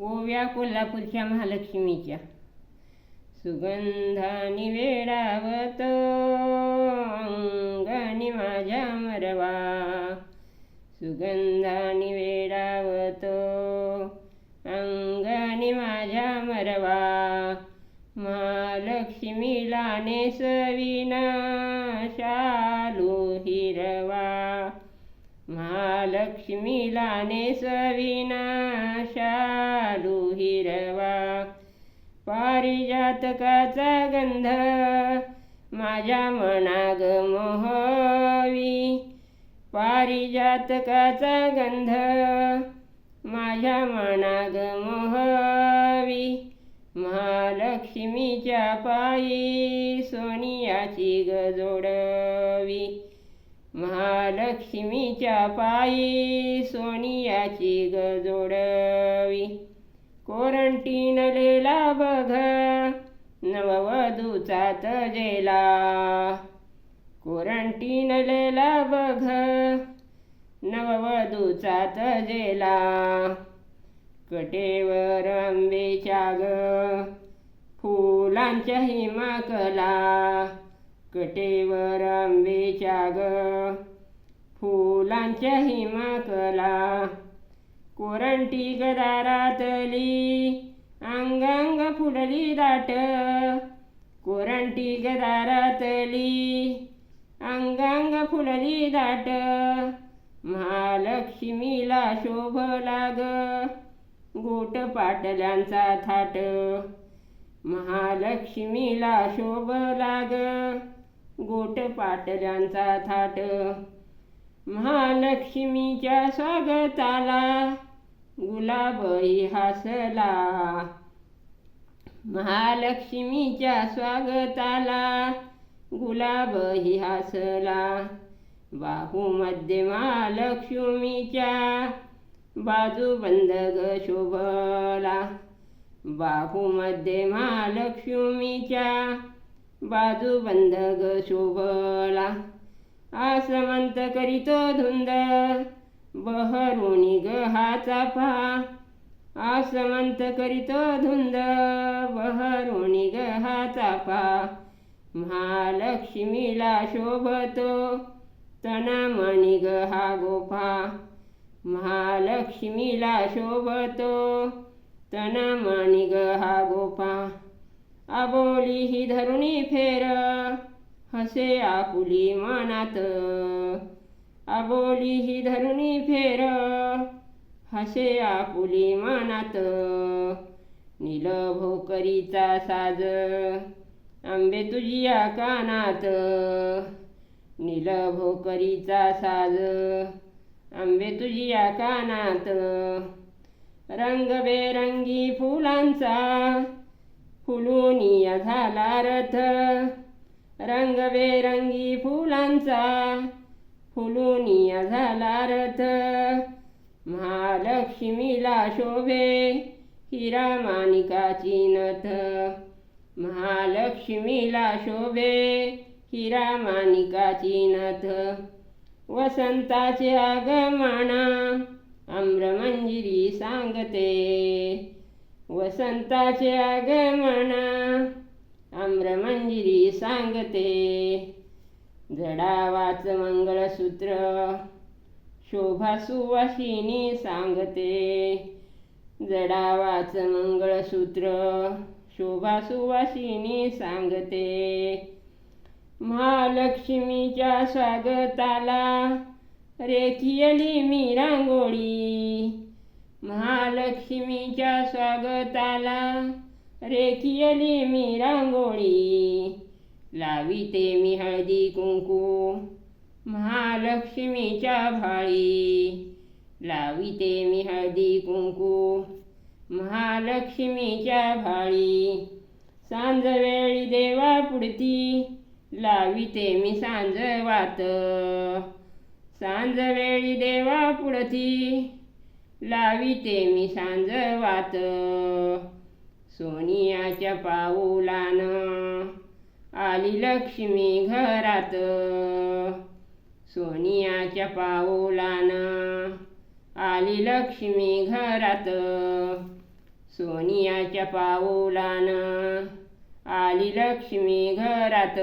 ओव्या कोल्हापूरच्या महालक्ष्मीच्या. सुगंधानी वेडावत अंगणी माझ्या मरवा. सुगंधानी वेडावत अंगणी माझ्या मरवा. महालक्ष्मीला नेसविना. लक्ष्मीला नेसविनाशालू हिरवा पारिजातकाचा गंध माझ्या मनाग मोहवी पारिजातकाचा गंध माझ्या मनाग मोहवी महालक्ष्मीच्या पायी सोनियाची गजोड महालक्ष्मीच्या पायी सोनियाची गजोडवी कोरंटीनलेला बघ नववधूचा तजेला. कोरंटीनलेला बघ नववधूचा तजेला. कटेवर आंबेच्या ग फुलांच्या हिमाकला. कटेवर आंबेच्या ग. फुलांच्या हिमाकला. कोरंटी गदारातली अंगांग फुलली दाट. कोरंटी गदारातली अंगांग फुलली दाट. महालक्ष्मीला शोभ लाग. गोट पाटल्यांचा थाट. महालक्ष्मीला शोभ लाग. गोट पाटल्यांचा थाट. महालक्ष्मीच्या स्वागताला गुलाबही हसला. महालक्ष्मीच्या स्वागताला गुलाबही हासला. बाहूमध्ये महालक्ष्मीच्या बाजू बंद ग शोभला. बाहूमध्ये महालक्ष्मीच्या बाजू बंद ग शोभला. आसमंत करीतो धुंद बहरुणी ग हा चाफा. आसमंत करीतो धुंद बहरुणी ग हा चाफा. महालक्ष्मीला शोभतो तनामणी ग हा गोफा. महालक्ष्मीला शोभतो तनामणी ग हा गोफा. आबोली ही धरुणी फेर हसे आपुली मनात. आबोली ही धरुणी फेर हसे आपुली मनात. नील भोकरीचा साज आंबे तुझिया कानात. नील भोकरीचा साज आंबे तुझिया कानात. रंगबेरंगी फुलांचा फुलुनिया झाला रथ. रंगबेरंगी फुलांचा फुलुनिया झाला रथ. महालक्ष्मीला शोभे हिरा माणिकाची नथ. महालक्ष्मीला शोभे हिरा माणिकाची नथ. वसंताचे आगमना आम्रमंजिरी सांगते. वसंताचे आगमना. आम्रमंजिरी सांगते. जडावाच मंगळसूत्र. शोभा सुवासिनी सांगते. जडावाच मंगळसूत्र. शोभा सुवासिनी सांगते. महालक्ष्मीच्या स्वागताला रेखियली मी रांगोळी. महालक्ष्मीच्या स्वागताला रेखियली मी रांगोळी. लाविते मी हळदी कुंकू महालक्ष्मीच्या भाळी. लाविते मी हळदी कुंकू महालक्ष्मीच्या भाळी. सांजवेळी देवा पुढती लाविते मी सांज वात सांजवेळी देवा पुढती लाविते मी सांज वात सोनियाच्या पाऊलानं आली लक्ष्मी घरात. सोनियाच्या पाऊलानं आली लक्ष्मी घरात. सोनियाच्या पाऊलानं आली लक्ष्मी घरात.